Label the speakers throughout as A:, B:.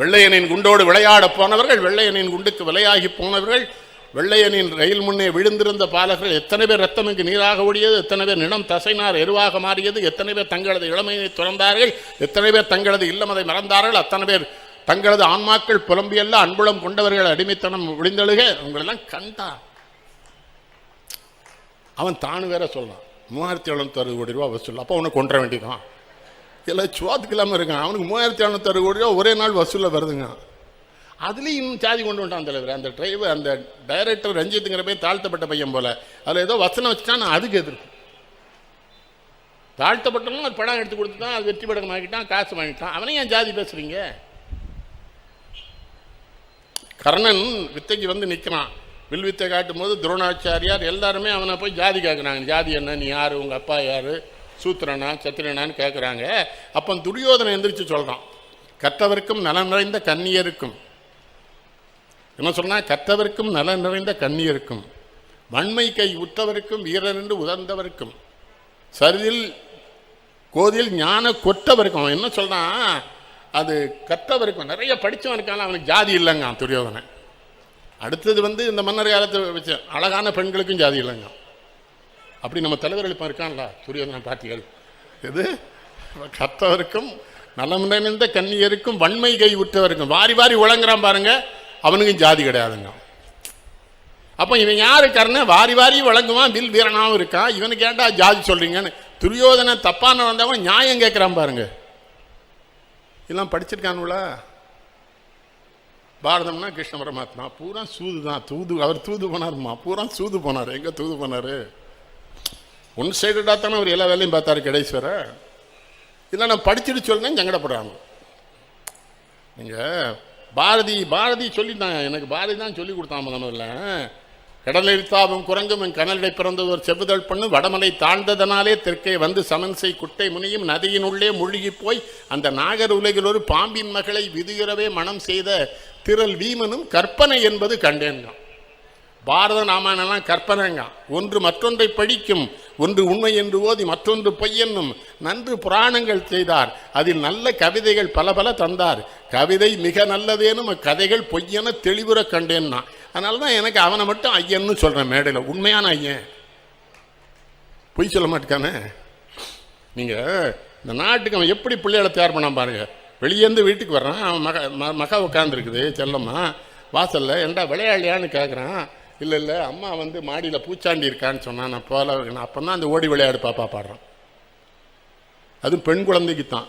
A: வெள்ளையனின் குண்டோடு விளையாடப் போனவர்கள் வெள்ளையனின் குண்டுக்கு விலையாகி போனவர்கள் வெள்ளையனின் ரயில் முன்னே விழுந்திருந்த பாலகர்கள் எத்தனை பேர் ரத்தமிக்கு நீராக ஓடியது எத்தனை பேர் நிலம் தசைனார் எருவாக மாறியது எத்தனை பேர் தங்களது இளமையை துறந்தார்கள் எத்தனை பேர் தங்களது இல்லமதை மறந்தார்கள் அத்தனை பேர் தங்களது ஆன்மாக்கள் புலம்பியல்ல அன்புலம் கொண்டவர்கள் அடிமைத்தனம் விழுந்தழுக உங்களெல்லாம் கண்டான். அவன் தானு வேற சொல்றான். மூவாயிரத்தி எழுநூத்தி அறுபது கோடி ரூபா வசூல் அப்போ உனக்கு கொன்ற வேண்டியதான் எல்லாம் சோத்துக்கு இல்லாமல் இருக்கான். அவனுக்கு மூவாயிரத்தி இரநூத்தறு கோடி ரூபா ஒரே நாள் வசூலில் வருதுங்க. அதுலேயும் இன்னும் சாதி கொண்டு வந்துட்டான் தலைவர். அந்த டிரைவர் அந்த டைரக்டர் ரஞ்சித்துங்கிற போய் தாழ்த்தப்பட்ட பையன் போல. அதில் ஏதோ வசனம் வச்சுட்டா நான் அதுக்கு எதிர்ப்பு. தாழ்த்தப்பட்டவனும் அது படம் எடுத்து கொடுத்துட்டான் அது வெற்றி படம் வாங்கிட்டான் காசு வாங்கிட்டான். அவனையும் ஏன் ஜாதி பேசுறீங்க? கர்ணன் வித்தைக்கு வந்து நிற்கிறான் வில் வித்தை காட்டும் போது துரோணாச்சாரியார் எல்லாருமே அவனை போய் ஜாதி கேட்குறாங்க ஜாதி என்ன? நீ யார்? உங்கள் அப்பா யார்? சூத்திரனா சத்திரனான்னு கேட்குறாங்க அப்போ துரியோதனை எந்திரிச்சு சொல்கிறான் கற்றவர்க்கும் நலம் நிறைந்த கன்னியருக்கும். என்ன சொன்னால் கற்றவர்க்கும் நலம் நிறைந்த கன்னியருக்கும் வன்மை கை உற்றவருக்கும் வீரரென்று உதர்ந்தவருக்கும் சரிதில் கோதில் ஞான கொற்றவருக்கும் அவன் என்ன சொல்றான்? அது கற்றவருக்கும் நிறைய படித்தவன் இருக்கான அவனுக்கு ஜாதி இல்லைங்க துரியோதனை அடுத்தது வந்து இந்த மன்னர் காலத்தை வச்ச அழகான பெண்களுக்கும் ஜாதி இல்லைங்க அப்படி நம்ம தலைவர்கள் இப்போ இருக்கான்ல துரியோதன பாட்டிகள். இது கற்றவருக்கும் நலம் நிறைந்த கன்னியருக்கும் வன்மை கை உற்றவருக்கும். வாரி வாரி உழங்குறான் பாருங்க அவனுக்கும் ஜாதி கிடையாதுங்க. அப்போ இவன் யாரு கர்ணன்? வாரி வாரி வழங்குவான் வில் வீரனாவும் இருக்கான். இவனுக்கு ஏன்டா ஜாதி சொல்றீங்கன்னு. துரியோதன தப்பான வந்தவன் நியாயம் கேட்குறான் பாருங்க. இதெல்லாம் படிச்சிருக்கானுங்களா? பாரதம்னா கிருஷ்ண பரமாத்மா. பூரா சூது தான் தூது அவர் தூது போனாருமா பூரா சூது போனார். எங்க தூது போனாரு? ஒன் சைடடாக தானே அவர் எல்லா வேலையும் பார்த்தாரு கடைஸ்வர இல்லை நான் படிச்சுட்டு சொல்லுங்க சங்கடப்படுறாங்க. நீங்கள் பாரதி பாரதி சொல்லிட்டான் எனக்கு பாரதி தான் சொல்லி கொடுத்தான் முதல்ல. கடலில் தாவும் குரங்கும் என் கனலிடை பிறந்தது ஒரு செவ்வுதல் பண்ணு. வடமலை தாழ்ந்ததனாலே தெற்கே வந்து சமன்சை குட்டை முனியும். நதியின் உள்ளே மூழ்கி போய் அந்த நாகர் உலகில் ஒரு பாம்பின் மகளை விதுகிறவே மனம் செய்த திரள் வீமனும் கற்பனை என்பது கண்டேன் பாரத ராமாயணம்லாம் கற்பனைங்க. ஒன்று மற்றொன்றை படிக்கும் ஒன்று உண்மை என்று ஓதி மற்றொன்று பொய்யென்னும் நன்று புராணங்கள் செய்தார். அதில் நல்ல கவிதைகள் பல பல தந்தார். கவிதை மிக நல்லதேனும் கதைகள் பொய்யென தெளிவுற கண்டேன்னா. அதனால தான் எனக்கு அவனை மட்டும் ஐயன்னு சொல்கிறேன் மேடையில். உண்மையான ஐயன். பொய் சொல்ல மாட்டேக்கானே? நீங்கள் இந்த நாட்டுக்கு அவன் எப்படி பிள்ளைகளை தயார் பண்ணான் பாருங்க. வெளியேந்து வீட்டுக்கு வர்றான். அவன் மக ம- மக உட்காந்துருக்குது செல்லம்மா. வாசலில் ஏண்டா விளையாடலையான்னு கேட்குறான் இல்லை இல்லை அம்மா வந்து மாடியில் பூச்சாண்டி இருக்கான்னு சொன்னான். நான் போல அப்போ தான் அந்த ஓடி விளையாடு பாப்பா பாடுறான். அதுவும் பெண் குழந்தைக்கு தான்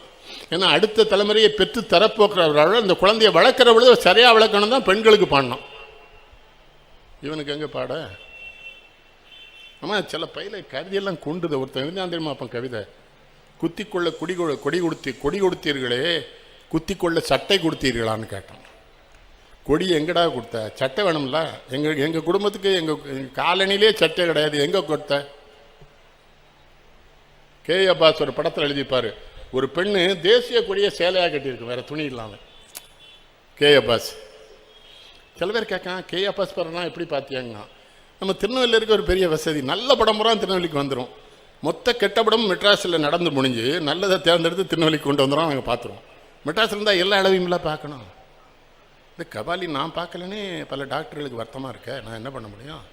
A: ஏன்னா அடுத்த தலைமுறையை பெற்று தரப்போக்குறவர்களோ அந்த குழந்தையை வளர்க்குறவளு சரியாக வளர்க்கணும் தான் பெண்களுக்கு பாடணும். இவனுக்கு எங்கே பாட? ஆமாம் சில பையில கவிதையெல்லாம் கொண்டுது. ஒருத்தன் இருந்தான் தெரியுமா அப்போ கவிதை? குத்திக்கொள்ள குடி கொடி கொடுத்தி கொடி கொடுத்தீர்களே குத்திக்கொள்ள சட்டை கொடுத்தீர்களான்னு கேட்டான். கொடி எங்கடா கொடுத்த? சட்டை வேணும்ல. எங்கள் எங்கள் குடும்பத்துக்கு எங்கள் காலனிலே சட்டை கிடையாது. எங்கே கொடுத்த? கே. அப்பாஸ் ஒரு படத்தில் எழுதிப்பார். ஒரு பெண்ணு தேசிய கொடியை சேலையாக கட்டியிருக்கு. வேறு துணி இல்லாமல் கே. அப்பாஸ். சில பேர் கேட்கான் கே. அப்பாஸ் படம்னா எப்படி பார்த்தியாங்கன்னா நம்ம திருநெல்வேலியில் இருக்க ஒரு பெரிய வசதி. நல்ல படம் பூரா திருநெல்வேலிக்கு வந்துடும் மொத்த கெட்ட படம் மெட்ராஸில் நடந்து முடிஞ்சு நல்லதை தேர்ந்தெடுத்து திருநெல்வேலிக்கு கொண்டு வந்துடும் நாங்கள் பார்த்துருவோம் மெட்ராஸில் இருந்தால் எல்லா அளவையும்லாம் பார்க்கணும் இந்த கபாலி நான் பார்க்கலனே பல டாக்டர்களுக்கு வருத்தமாக இருக்க. நான் என்ன பண்ண முடியும்?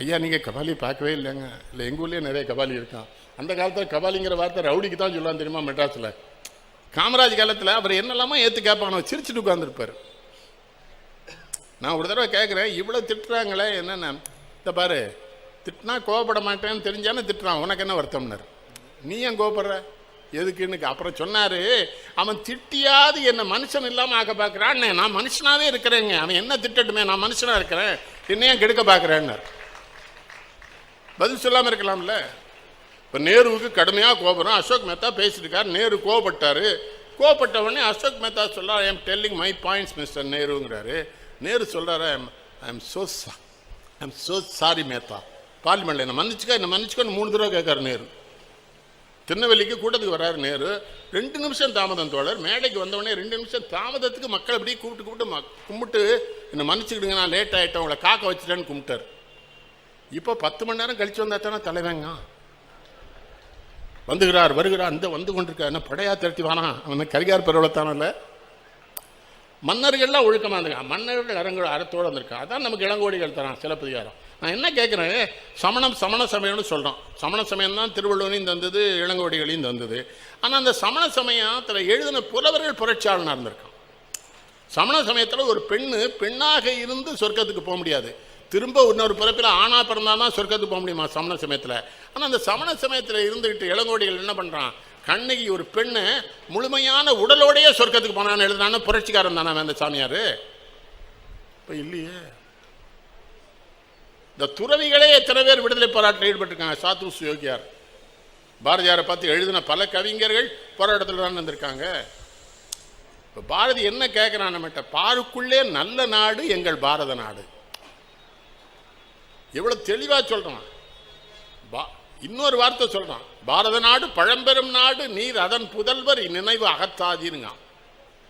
A: ஐயா நீங்கள் கபாலி பார்க்கவே இல்லைங்க. இல்லை எங்கள் ஊர்லேயே நிறைய கபாலி இருக்கான். அந்த காலத்தில் கபாலிங்கிற வார்த்தை ரவுடிக்கு தான் சொல்லுவான் தெரியுமா மெட்ராஸில்? காமராஜ் காலத்தில் அவர் என்னெல்லாமோ ஏற்று கேட்பானோ சிரிச்சுட்டு உட்காந்துருப்பார் நான் ஒரு தடவை கேட்குறேன் இவ்வளோ திட்டுறாங்களே என்னென்ன? இந்த பாரு திட்டினா கோவப்பட மாட்டேன்னு தெரிஞ்சானே திட்டுறான். உனக்கு என்ன வருத்தம்னார்? நீ ஏன் கோவப்படுற? எதுக்குன்னு அப்புறம் சொன்னார் அவன் திட்டியாது என்னை மனுஷன் இல்லாமல் ஆக்க பார்க்குறான்னு நான் மனுஷனாகவே இருக்கிறேங்க. அவன் என்ன திட்டட்டுமே நான் மனுஷனாக இருக்கிறேன். என்ன கெடுக்க பார்க்குறேன்னார். பதில் சொல்லாமல் இருக்கலாம்ல? இப்போ நேருவுக்கு கடுமையாக கோபுரம் அசோக் மேத்தா பேசியிருக்கார் இருக்கார் நேரு கோபப்பட்டார் கோபப்பட்டவொடனே உடனே அசோக் மேத்தா சொல்கிறார் I am telling my points mister நேருங்கிறாரு. Nehru சொல்றாரு I am so I am so sorry Mehta. பார்லிமெண்ட்டில் என்ன மன்னிச்சுக்கா என்ன மன்னிச்சுக்கோன்னு மூணு தடவை கேட்காரு நேரு. திருநெல்வேலிக்கு கூட்டத்துக்கு வர்றாரு நேரு. ரெண்டு நிமிஷம் தாமதம் தோழர். மேடைக்கு வந்தவொடனே ரெண்டு நிமிஷம் தாமதத்துக்கு மக்கள் அப்படியே கூப்பிட்டு கூப்பிட்டு ம- கும்பிட்டு என்னை மன்னிச்சுக்கிடுங்க நான் லேட் ஆகிட்டேன் உங்களை காக்க வச்சுட்டேன்னு கும்பிட்டார். இப்போ பத்து மணி நேரம் கழிச்சு வந்தா தானே தலைவங்க வந்துகிறார் வருகிறார். இந்த வந்து கொண்டிருக்கார். என்ன படையா திரட்டி வானா? அவன் கரிகார் பெருவளத்தானல்ல மன்னர்கள்லாம் ஒழுக்கமாக இருந்திருக்காங்க. மன்னர்கள் அரங்கு அறத்தோடு வந்திருக்காங்க. அதான் நமக்கு இளங்கோடிகள் தரான் சிலப்பதிகாரம். நான் என்ன கேட்குறேன்? சமணம் சமண சமயம்னு சொல்கிறோம் சமண சமயம் தான் திருவள்ளுவனையும் தந்தது இளங்கோடிகளையும் தந்தது. ஆனால் அந்த சமண சமயத்தில் எழுதின புலவர்கள் புரட்சியாளனாக இருந்திருக்கான். சமண சமயத்தில் ஒரு பெண்ணு பெண்ணாக இருந்து சொர்க்கத்துக்கு போக முடியாது. திரும்ப இன்னொரு பிறப்பில் ஆணா பிறந்தால் தான் சொர்க்கத்துக்கு போக முடியுமா சமண சமயத்தில்? ஆனால் அந்த சமண சமயத்தில் இருந்துக்கிட்டு இளங்கோடிகள் என்ன பண்ணுறான் கண்ணகி ஒரு பெண்ணு முழுமையான உடலோடைய சொர்க்கத்துக்கு போனான்னு எழுதுனான்னு புரட்சிக்காரன் தானே அந்த சாமியார்? இப்போ இல்லையே. இந்த துறவிகளே எத்தனை பேர் விடுதலை போராட்டத்தில் ஈடுபட்டிருக்காங்க? சாத்து சுயோகியார் பாரதியாரை பார்த்து எழுதின பல கவிஞர்கள் போராட்டத்தில் தான் வந்திருக்காங்க. இப்போ பாரதி என்ன கேட்குறான் நம்மகிட்ட? பாருக்குள்ளே நல்ல நாடு எங்கள் பாரத நாடு. எவ்வளோ தெளிவாக சொல்கிறான் பா இன்னொரு வார்த்தை சொல்கிறான் பாரத நாடு பழம்பெரும் நாடு நீர் அதன் புதல்வர் நினைவு அகத்தாதீருங்க.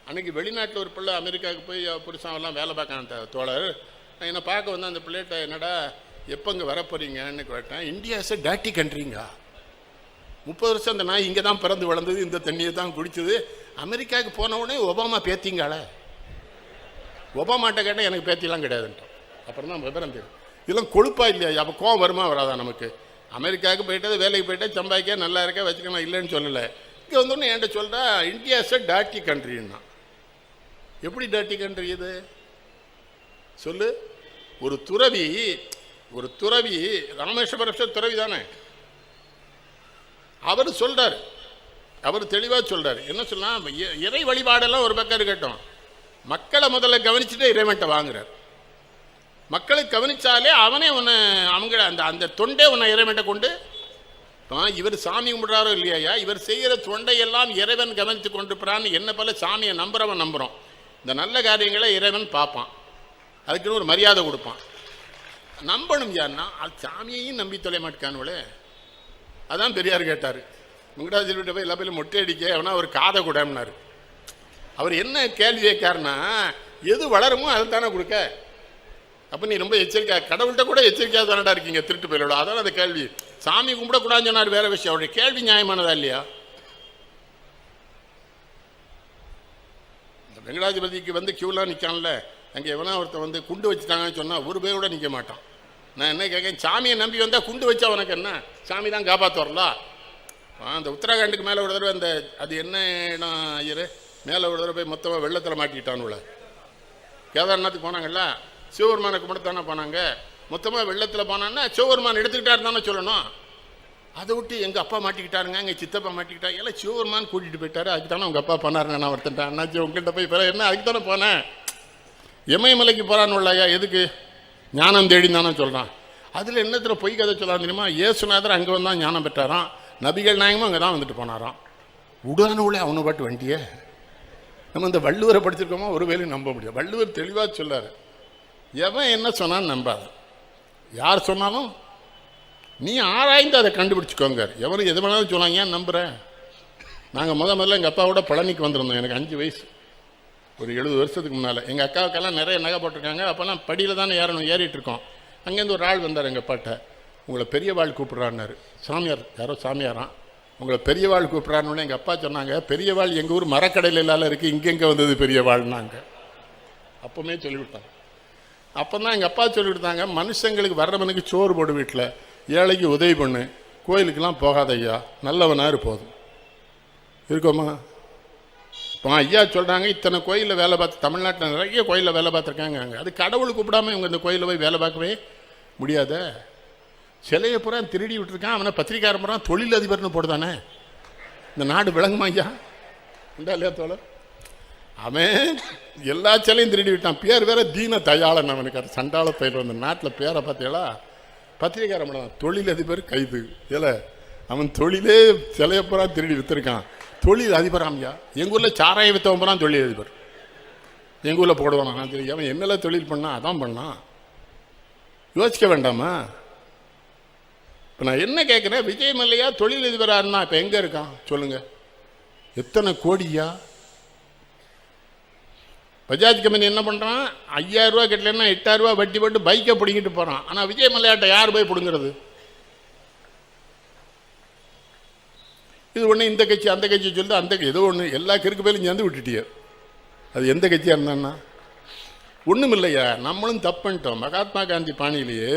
A: அன்றைக்கி வெளிநாட்டில் ஒரு பிள்ளை அமெரிக்காவுக்கு போய் புருஷாவெல்லாம் வேலை பார்க்கான தோழர். நான் என்னை பார்க்க வந்து அந்த பிள்ளைகிட்ட என்னடா எப்போ இங்கே வரப்போறீங்கன்னு கேட்டேன். இந்தியா இஸ் எ டேட்டி கண்ட்ரிங்க முப்பது வருஷம் அந்த நாய் இங்கே தான் பிறந்து வளர்ந்தது இந்த தண்ணியை தான் குடிச்சது. அமெரிக்காவுக்கு போன உடனே ஒபாமா பேத்திங்கால ஒபாமாட்ட கேட்டால் எனக்கு பேத்திலாம் கிடையாதுன்ட்டோம் அப்புறம் தான் விவரம் தெரியும். இதெல்லாம் கொழுப்பா இல்லையா? அப்போ கோவம் வருமா வராதா நமக்கு? அமெரிக்காவுக்கு போயிட்டது வேலைக்கு போயிட்டே சம்பாதிக்க நல்லா இருக்க வச்சுக்கணும் இல்லைன்னு சொல்லலை. இங்கே வந்தோடனே என்கிட்ட சொல்கிறா இந்தியா இஸ் டாட்டி கண்ட்ரின்னா எப்படி டாட்டி கண்ட்ரி இது? சொல்லு. ஒரு துறவி ஒரு துறவி ராமேஸ்வர துறவி தானே. அவர் சொல்கிறார் அவர் தெளிவாக சொல்கிறார் என்ன சொல்லலாம் இ- இறை வழிபாடெல்லாம் ஒரு பக்கம் இருக்கட்டும். மக்களை முதல்ல கவனிச்சுட்டு இறைவன்ட்ட வாங்குறார். மக்களை கவனிச்சாலே அவனே உன்னை அவங்க அந்த அந்த தொண்டே உன்னை இறைவன்ட்ட கொண்டு இவர் சாமி கும்பிட்றாரோ இல்லையா இவர் செய்கிற தொண்டையெல்லாம் இறைவன் கவனித்து கொண்டிருப்பான்னு என்ன போல சாமியை நம்புறவன் நம்புகிறோம் இந்த நல்ல காரியங்களை இறைவன் பார்ப்பான். அதுக்குன்னு ஒரு மரியாதை கொடுப்பான். நம்பணும் யாருன்னா அது சாமியையும் நம்பி தொலை மாட்டேக்கானுவளே. அதான் பெரியார் கேட்டார். வெங்கடாஜலவிட்ட போய் எல்லா பேரும் மொட்டை அடிக்க அவனா ஒரு காதை கூடம்னாரு அவர் என்ன கேள்வி கேட்காருன்னா எது வளருமோ அதை தானே கொடுக்க. அப்போ நீ ரொம்ப எச்சரிக்கை கடவுள்கிட்ட கூட எச்சரிக்கையாக தானடா இருக்கீங்க திருட்டு போயிலோட அதான் அந்த கேள்வி. சாமி கும்பிடக்கூடாதுன்னு சொன்னார் வேற விஷயம். அவருடைய கேள்வி நியாயமானதா இல்லையா? இந்த வெங்கடாஜபதிக்கு வந்து கியூலாம் நிற்கான்ல அங்கே எவனா ஒருத்தன் வந்து குண்டு வச்சுட்டாங்கன்னு சொன்னால் ஒரு பேர் கூட நிற்க மாட்டான். நான் என்ன கேட்கேன் சாமியை நம்பி வந்தால் குண்டு வச்சா உனக்கு என்ன? சாமி தான் காப்பாற்ற வரல அந்த உத்தராகண்டுக்கு மேலே ஒரு தடவை அந்த அது என்ன இடம் ஐயரு? மேலே ஒரு தடவை போய் மொத்தமாக வெள்ளத்தில் மாட்டிக்கிட்டானுல கேதார்நாத்துக்கு போனாங்கல்ல? சிவபெருமானை கும்பிடத்தானே போனாங்க. மொத்தமாக வெள்ளத்தில் போனான்னா சிவபெருமான் எடுத்துக்கிட்டாரு தானே சொல்லணும். அதை விட்டு எங்கள் அப்பா மாட்டிக்கிட்டாருங்க எங்கள் சித்தப்பா மாட்டிக்கிட்டா எல்லாம் சிவபெருமான் கூட்டிகிட்டு போயிட்டாரு. அதுக்கு தானே உங்கள் அப்பா பண்ணாருங்க நான் ஒருத்தன்ட்டேன் அண்ணாச்சி உங்கள்கிட்ட போய் பிற என்ன? அதுக்கு தானே போனேன். இமயமலைக்கு போகிறான்னு ஐயா எதுக்கு? ஞானம் தேடி தானே சொல்கிறான் அதில் என்னத்தில் பொய் கதை சொல்லலாம் தெரியுமா? ஏசுநாதர் அங்கே வந்தால் ஞானம் பெற்றாராம். நபிகள் நாயகமும் அங்கே தான் வந்துட்டு போனாராம். உடானுள்ளே அவனை பாட்டு வண்டியே. நம்ம இந்த வள்ளுவரை படிச்சிருக்கோமா ஒரு வேலையும் நம்ப முடியாது. வள்ளுவர் தெளிவாக சொல்லார். எவன் என்ன சொன்னான்னு நம்பாத. யார் சொன்னாலும் நீ ஆராய்ந்து அதை கண்டுபிடிச்சிக்கோங்க. எவனுக்கு எது வேணாலும் சொன்னாங்க ஏன் நம்புகிறேன் நாங்கள் முத முதல்ல எங்கள் அப்பாவோட பழனிக்கு வந்திருந்தோம் எனக்கு அஞ்சு வயசு. ஒரு எழுபது வருஷத்துக்கு முன்னால். எங்கள் அக்காவுக்கெல்லாம் நிறைய நகை போட்டிருக்காங்க அப்போல்லாம் படியில் தானே ஏறணும் ஏறிட்டு இருக்கோம். அங்கேருந்து ஒரு ஆள் வந்தார் எங்கள் அப்பாட்ட. உங்களை பெரிய வாழ் கூப்பிட்றான்னாரு. சாமியார் யாரோ சாமியாராம் உங்களை பெரிய வாழ் கூப்பிட்றான்னு எங்கள் அப்பா சொன்னாங்க. பெரிய வாழ் எங்கள் ஊர் மரக்கடையில் இல்லாத இருக்குது இங்கெங்கே வந்தது பெரிய வாழ்னாங்க அப்போமே சொல்லிவிட்டாங்க. அப்போ தான் எங்கள் அப்பா சொல்லி கொடுத்தாங்க மனுஷங்களுக்கு வர்றவனுக்கு சோறு போடு வீட்டில் ஏழைக்கு உதவி பண்ணு. கோயிலுக்கெல்லாம் போகாத ஐயா நல்லவனாக இருப்போதும் போதும். இருக்கோமா? இப்போ ஐயா சொல்கிறாங்க இத்தனை கோயிலில் வேலை பார்த்து தமிழ்நாட்டில் நிறைய கோயிலில் வேலை பார்த்துருக்காங்க அங்கே அது கடவுள் கூப்பிடாம இவங்க இந்த கோயிலில் போய் வேலை பார்க்கவே முடியாத. சிலையை பூரா திருடி விட்டுருக்கான். அவனை பத்திரிக்காரன் பூரா தொழிலதிபர்னு போடுதானே? இந்த நாடு விளங்குமா ஐயா? உண்டா இல்லையா தோழர்? அவன் எல்லா சிலையும் திருடி விட்டான். பேர் வேற தீன தயாளன் அவனுக்கு. அது சண்டாள பயிர் அந்த நாட்டில் பேரை பார்த்தீங்களா பத்திரிக்காரன் தொழில் தொழிலதிபர் கைது. ஏல அவன் தொழிலே சிலையை பூரா திருடி விற்றுருக்கான் தொழில் அதிபராமியா எங்கள் ஊரில் சாராயம் வித்தவன் பூரா தொழில் அதிபர். எங்கள் ஊரில் போடுவான் தெரியும் அவன் என்னெல்லாம் தொழில் பண்ணான்? அதான் பண்ணான். யோசிக்க வேண்டாமா? இப்போ நான் என்ன கேட்குறேன் விஜய் மல்லையா தொழில் அதிபராக இருந்தான். இப்போ எங்கே இருக்கான்? சொல்லுங்கள் எத்தனை கோடியா? பஜாஜ் கம்பெனி என்ன பண்ணுறான் ஐயாயிரம் ரூபா கட்டலன்னா எட்டாயிரம் வட்டி போட்டு பைக்கை பிடிங்கிட்டு போகிறான் ஆனால் விஜய் மலையாட்டை யார் போய் பிடுங்கிறது? இது ஒன்று இந்த கட்சி அந்த கட்சி சொல்லி அந்த ஏதோ ஒன்று எல்லா கிறுக்கு பேரும் சேர்ந்து விட்டுட்டியே. அது எந்த கட்சியாக இருந்தான்னா? ஒன்றும் இல்லையா நம்மளும் தப்புன்ட்டோம் மகாத்மா காந்தி பாணியிலேயே